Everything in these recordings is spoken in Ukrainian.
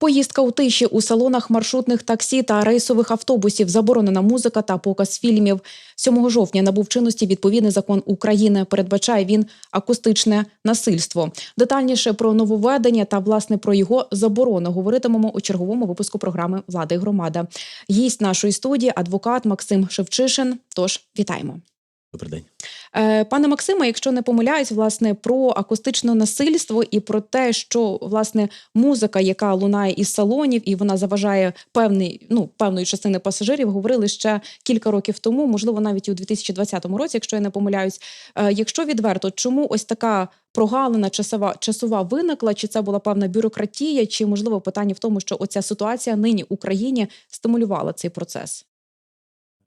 Поїздка у тиші у салонах маршрутних таксі та рейсових автобусів, заборонена музика та показ фільмів. 7 жовтня набув чинності відповідний закон України. Передбачає він акустичне насильство. Детальніше про нововведення та власне про його заборону говоритимемо у черговому випуску програми Влада і громада. Гість нашої студії адвокат Максим Шевчишин. Тож вітаємо. Добрий день. Е, Пане Максиме, якщо не помиляюсь, власне про акустичне насильство і про те, що власне музика, яка лунає із салонів, і вона заважає певний, ну певної частини пасажирів, говорили ще кілька років тому, можливо, навіть і у 2020 році, якщо я не помиляюсь. Е, Якщо відверто, чому ось така прогалина часова часова виникла? Чи це була певна бюрократія, чи можливо питання в тому, що оця ситуація нині в Україні стимулювала цей процес?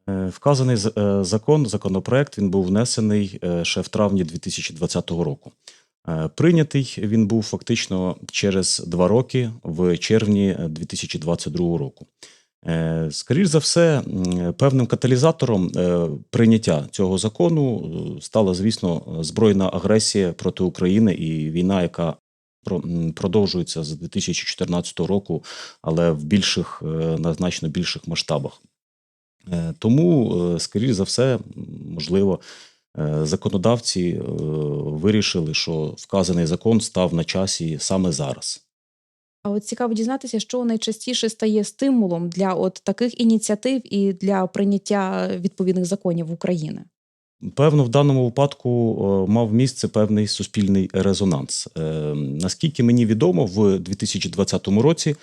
Е, Вказаний е, закон, законопроект, він був внесений е, ще в травні 2020 року. Прийнятий він був фактично через два роки, в червні е, 2022 року. Е, Скоріш за все, певним каталізатором прийняття цього закону стала, звісно, збройна агресія проти України і війна, яка про- продовжується з 2014 року, але в більших, на значно більших масштабах. Е, Тому, е, скоріш за все, можливо, е, законодавці вирішили, що вказаний закон став на часі саме зараз. А от цікаво дізнатися, що найчастіше стає стимулом для от таких ініціатив і для прийняття відповідних законів України. Певно, в даному випадку мав місце певний суспільний резонанс. Наскільки мені відомо, в 2020 році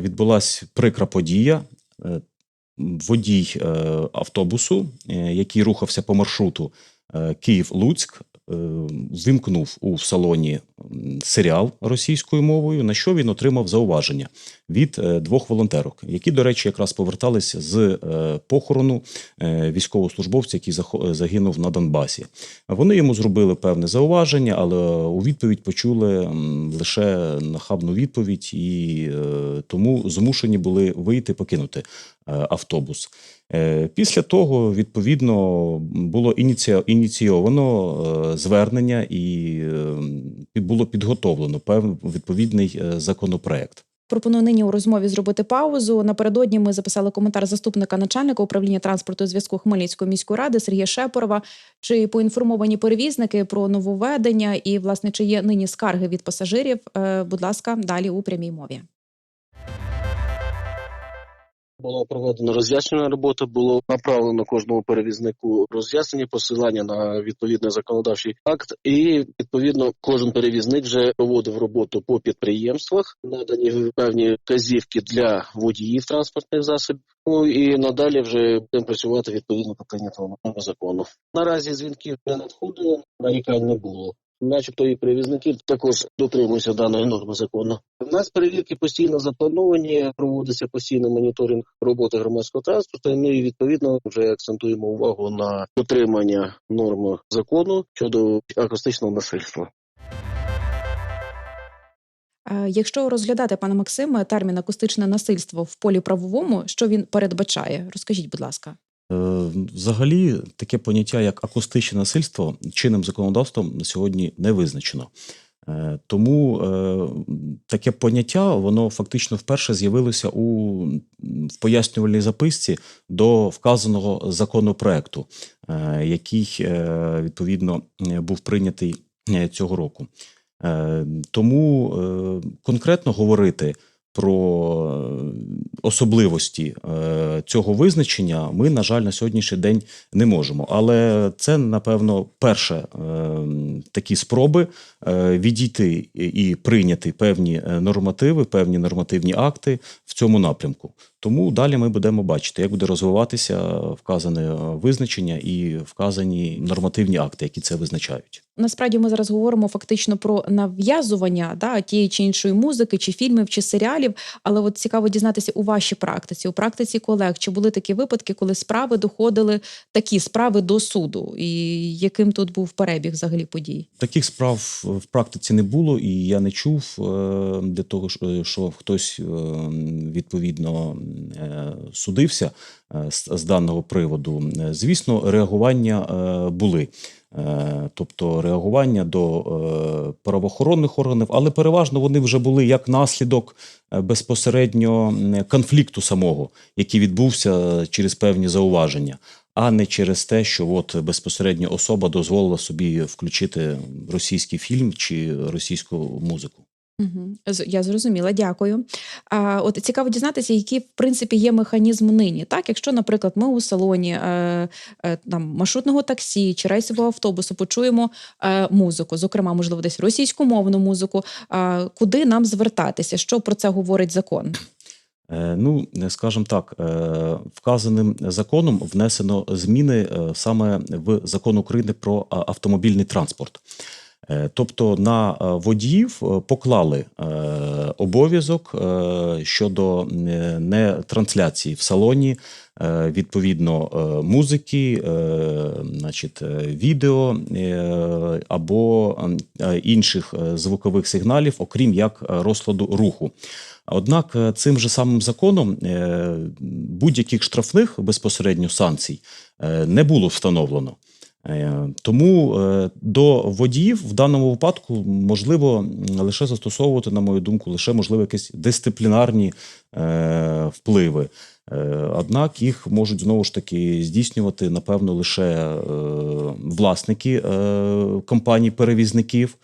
відбулася прикра подія. Водій е, автобусу, е, який рухався по маршруту е, Київ-Луцьк, вимкнув у салоні серіал російською мовою, на що він отримав зауваження від е, двох волонтерок, які, до речі, якраз поверталися з е, похорону е, військовослужбовця, який загинув на Донбасі. Вони йому зробили певне зауваження, але у відповідь почули лише нахабну відповідь, і тому змушені були вийти покинути автобус. Після того, відповідно, було ініційовано звернення і е, під- було підготовлено певний відповідний е, законопроект. Пропоную нині у розмові зробити паузу. Напередодні ми записали коментар заступника начальника управління транспорту і зв'язку Хмельницької міської ради Сергія Шепорова. Чи поінформовані перевізники про нововведення і власне чи є нині скарги від пасажирів? Е, Будь ласка, далі у прямій мові. Була проведена роз'яснювальна робота, було направлено кожному перевізнику роз'яснення, посилання на відповідний законодавчий акт, і відповідно кожен перевізник вже проводив роботу по підприємствах, надані певні вказівки для водіїв транспортних засобів. Ну і надалі вже будемо працювати відповідно до прийнятого закону. Наразі дзвінків не надходило, нарікань не було. Начебто і перевізники також дотримуються даної норми закону. У нас перевірки постійно заплановані, проводиться постійний моніторинг роботи громадського транспорту. і Ми відповідно вже акцентуємо увагу на дотримання норм закону щодо акустичного насильства. Е, Якщо розглядати пане Максиме термін акустичне насильство в полі правовому, що він передбачає? Розкажіть, будь ласка. Е, Взагалі, таке поняття, як акустичне насильство, чинним законодавством на сьогодні не визначено. Е, Тому е, таке поняття воно фактично вперше з'явилося у в пояснювальній записці до вказаного законопроекту, який відповідно був прийнятий цього року. Тому конкретно говорити про е, особливості е, цього визначення ми, на жаль, на сьогоднішній день не можемо. Але це, напевно, перше е, такі спроби відійти і прийняти певні нормативи, певні нормативні акти в цьому напрямку. Тому далі ми будемо бачити, як буде розвиватися вказане е, визначення і вказані нормативні акти, які це визначають. Насправді ми зараз говоримо фактично про нав'язування да, тієї чи іншої музики, чи фільмів, чи серіалів. Але от цікаво дізнатися у вашій практиці, у практиці колег, чи були такі випадки, коли справи доходили такі справи до суду, і яким тут був перебіг взагалі подій? Таких справ в практиці не було, і я не чув е, для того, що- що хтось е, відповідно е, судився е, з, даного приводу, е, звісно, реагування е, були. Е, Тобто реагування до е, правоохоронних органів, але переважно вони вже були як наслідок е, безпосередньо конфлікту самого, який відбувся через певні зауваження, а не через те, що от безпосередньо особа дозволила собі включити російський фільм чи російську музику. Угу. Я зрозуміла, дякую. А, от цікаво дізнатися, які в принципі є механізм нині. Так, якщо, наприклад, ми у салоні е, е, там маршрутного таксі чи рейсового автобусу почуємо е, музику, зокрема, можливо, десь російськомовну музику. Е, куди нам звертатися? Що про це говорить закон? Е, Ну, скажімо так, е, вказаним законом внесено зміни е, саме в закон України про автомобільний транспорт. Е, Тобто на е, водіїв е, поклали обов'язок щодо не трансляції в салоні відповідно музики, значить, відео або інших звукових сигналів, окрім як розкладу руху. Однак цим же самим законом будь-яких штрафних безпосередньо санкцій не було встановлено. Е, Тому е, до водіїв в даному випадку можливо лише застосовувати, на мою думку, лише можливо якісь дисциплінарні е, впливи. Однак їх можуть знову ж таки здійснювати, напевно, лише власники компаній-перевізників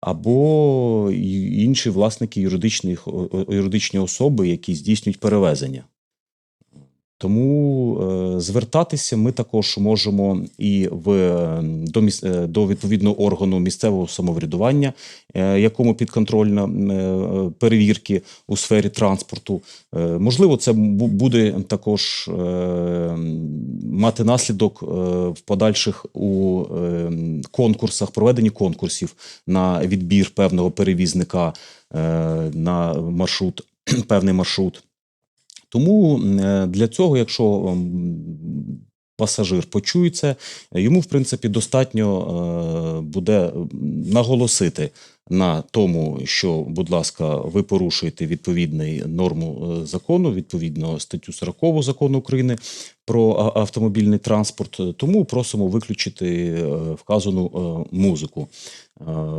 або інші власники юридичних, юридичні особи, які здійснюють перевезення. Тому е, звертатися ми також можемо і в, е, до, міс- е, до відповідного органу місцевого самоврядування, якому підконтрольна перевірки у сфері транспорту. Можливо, це бу- буде також мати наслідок в подальших у конкурсах, проведенні конкурсів на відбір певного перевізника на маршрут, певний маршрут. Тому е, для цього, якщо пасажир почує це, йому в принципі достатньо е, буде наголосити на тому, що, будь ласка, ви порушуєте відповідний норму е, закону, відповідно статтю 40 закону України про автомобільний транспорт. Тому просимо виключити е, вказану е, музику.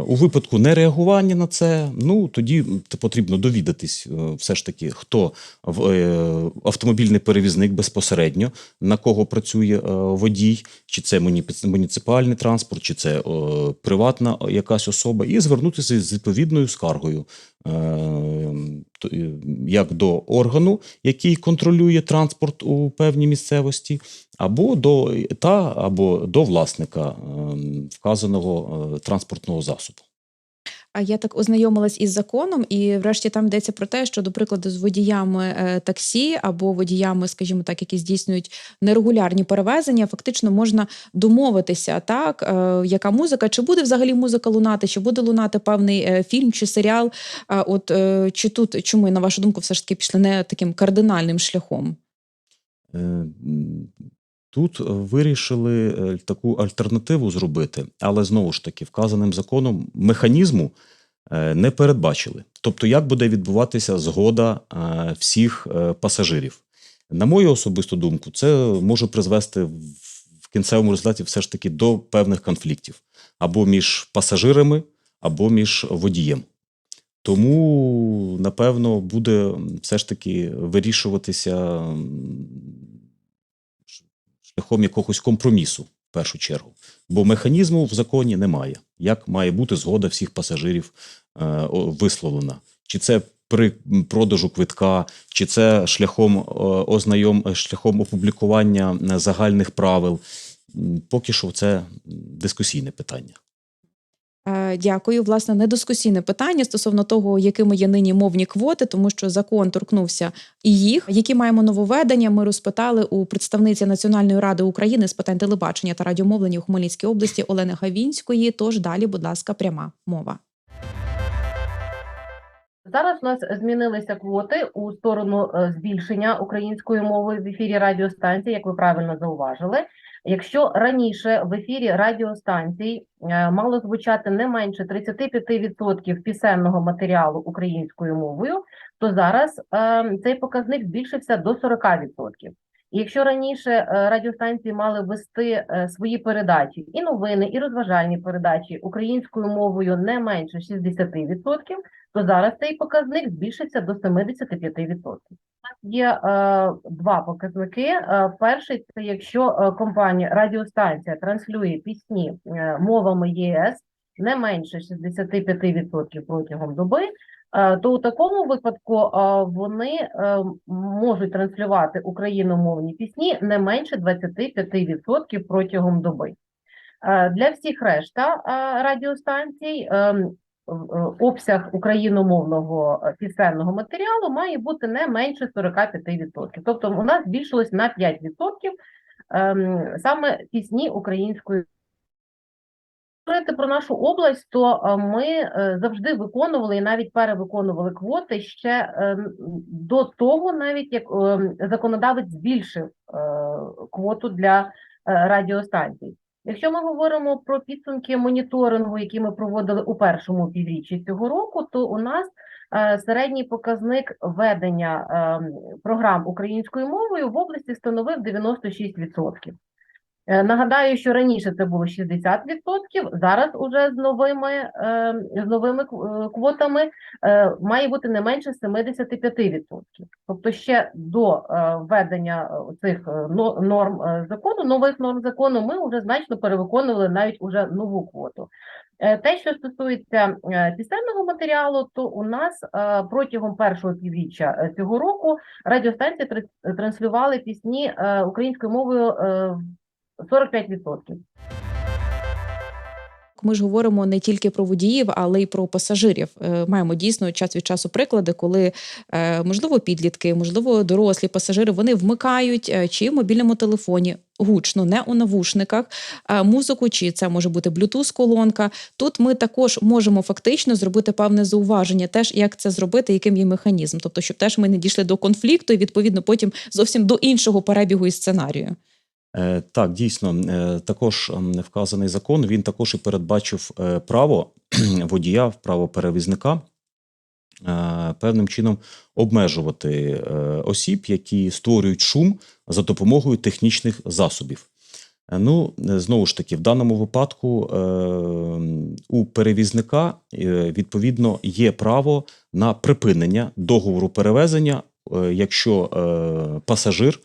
У випадку нереагування на це, ну тоді потрібно довідатись, все ж таки, хто в- автомобільний перевізник безпосередньо, на кого працює водій, чи це муні- муніципальний транспорт, чи це приватна якась особа, і звернутися з відповідною скаргою. е, е, Як до органу, який контролює транспорт у певній місцевості, або до та або до власника е, вказаного е, транспортного засобу. Я так ознайомилась із законом, і врешті там йдеться про те, що, до прикладу, з водіями е, таксі або водіями, скажімо так, які здійснюють нерегулярні перевезення, фактично можна домовитися, так е, яка музика, чи буде взагалі музика лунати, чи буде лунати певний е, фільм чи серіал. От чи тут чому на вашу думку, все ж таки пішли не таким кардинальним шляхом? Тут е, вирішили е, таку альтернативу зробити, але знову ж таки, вказаним законом механізму е, не передбачили. Тобто, як буде відбуватися згода всіх пасажирів. На мою особисту думку, це може призвести в кінцевому результаті все ж таки до певних конфліктів або між пасажирами, або між водієм. Тому, напевно, буде все ж таки вирішуватися шляхом якогось компромісу в першу чергу. Бо механізму в законі немає. Як має бути згода всіх пасажирів е, висловлена? Чи це при продажу квитка, чи це шляхом е, ознайом шляхом опублікування е, загальних правил? Поки що це дискусійне питання. Е, Дякую. Власне, недискусійне питання стосовно того, якими є нині мовні квоти, тому що закон торкнувся і їх. Які маємо нововведення, ми розпитали у представниці Національної ради України з питань телебачення та радіомовлення у Хмельницькій області Олени Гавінської. Тож далі, будь ласка, пряма мова. Зараз у нас змінилися квоти у сторону е, збільшення української мови в ефірі радіостанції, як ви правильно зауважили. Якщо раніше в ефірі радіостанцій е, мало звучати не менше 35% пісенного матеріалу українською мовою, то зараз е, цей показник збільшився до 40%. Якщо раніше е, радіостанції мали вести е, свої передачі, і новини, і розважальні передачі українською мовою не менше 60%, то зараз цей показник збільшився до 75%. Є е, два показники. Перший це якщо компанія радіостанція транслює пісні мовами ЄС не менше 65% протягом доби, то у такому випадку е, вони е, можуть транслювати україномовні пісні не менше 25% протягом доби. Е, Для всіх решта е, радіостанцій е, обсяг україномовного е, пісенного матеріалу має бути не менше 45%. Тобто у нас збільшилось на 5% ем, саме пісні українською. Говорити про нашу область, то е, ми е, завжди виконували і навіть перевиконували квоти ще е, до того, навіть як законодавець збільшив квоту для радіостанцій. Якщо ми говоримо про підсумки моніторингу, які ми проводили у першому півріччі цього року, то у нас середній показник ведення е, програм українською мовою в області становив 96%. Е, Нагадаю, що раніше це було 60%, зараз уже з новими, е, з новими е, квотами має бути не менше 75%. Тобто ще до введення цих норм закону, нових норм закону, ми вже значно перевиконували навіть уже нову квоту. Те, що стосується пісенного матеріалу, то у нас протягом першого півріччя цього року радіостанції транслювали пісні українською мовою 45%. Ми ж говоримо не тільки про водіїв, але й про пасажирів. Е, Маємо дійсно час від часу приклади, коли е, можливо підлітки, можливо, дорослі пасажири вони вмикають е, чи в мобільному телефоні гучно, не у навушниках, е, музику, чи це може бути Bluetooth колонка. Тут ми також можемо фактично зробити певне зауваження, теж як це зробити, яким є механізм. Тобто, щоб теж ми не дійшли до конфлікту і відповідно потім зовсім до іншого перебігу і сценарію. Е, Так, дійсно, е, також вказаний закон він також і передбачив е, право водія, право перевізника певним чином обмежувати осіб, які створюють шум за допомогою технічних засобів. Ну, знову ж таки, в даному випадку у перевізника відповідно є право на припинення договору перевезення, якщо пасажир,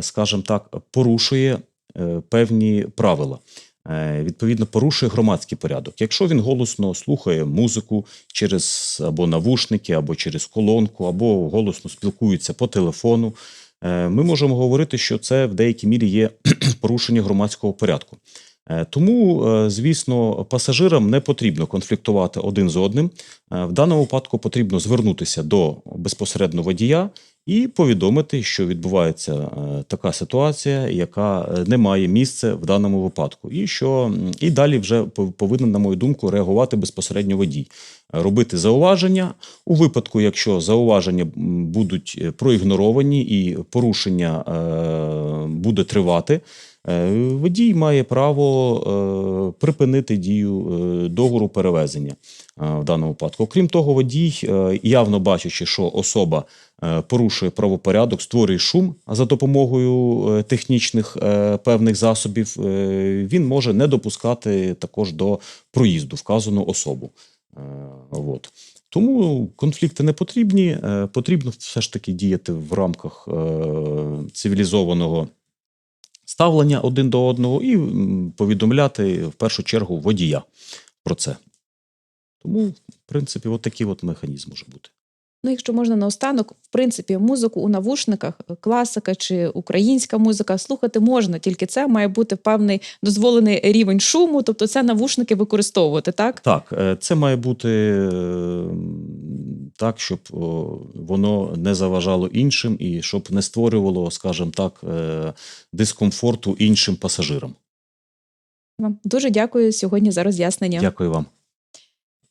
скажімо так, порушує е, певні правила. Е, Відповідно, порушує громадський порядок. Якщо він голосно слухає музику через або навушники, або через колонку, або голосно спілкується по телефону, е, ми можемо говорити, що це в деякій мірі є порушення громадського порядку. Е, Тому, е, звісно, пасажирам не потрібно конфліктувати один з одним. Е, В даному випадку потрібно звернутися до безпосередньо водія і повідомити, що відбувається е, така ситуація, яка е, не має місця в даному випадку, і що і далі вже пов- повинен, на мою думку, реагувати безпосередньо водій, робити зауваження у випадку, якщо зауваження будуть е, проігноровані і порушення буде тривати. Е, Водій має право е, припинити дію е, договору перевезення в даному випадку. Окрім того, водій, явно бачачи, що особа порушує правопорядок, створює шум за допомогою технічних певних засобів, він може не допускати також до проїзду вказану особу. От. Тому конфлікти не потрібні. Потрібно все ж таки діяти в рамках цивілізованого ставлення один до одного і повідомляти в першу чергу водія про це. Тому, в принципі, от такий от механізм може бути. Ну, якщо можна наостанок, в принципі, музику у навушниках, е, класика чи українська музика слухати можна, тільки це має бути певний дозволений рівень шуму, тобто це навушники використовувати, так? Так, е, це має бути е, так, щоб воно не заважало іншим і щоб не створювало, скажімо так, дискомфорту іншим пасажирам. Вам Дуже дякую сьогодні за роз'яснення. Дякую вам.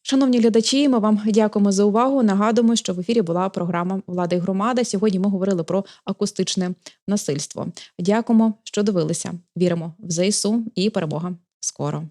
Шановні глядачі, ми вам дякуємо за увагу. Нагадуємо, що в ефірі була програма Влада і громада. Сьогодні ми говорили про акустичне насильство. Дякуємо, що дивилися. Віримо в ЗСУ і перемога скоро.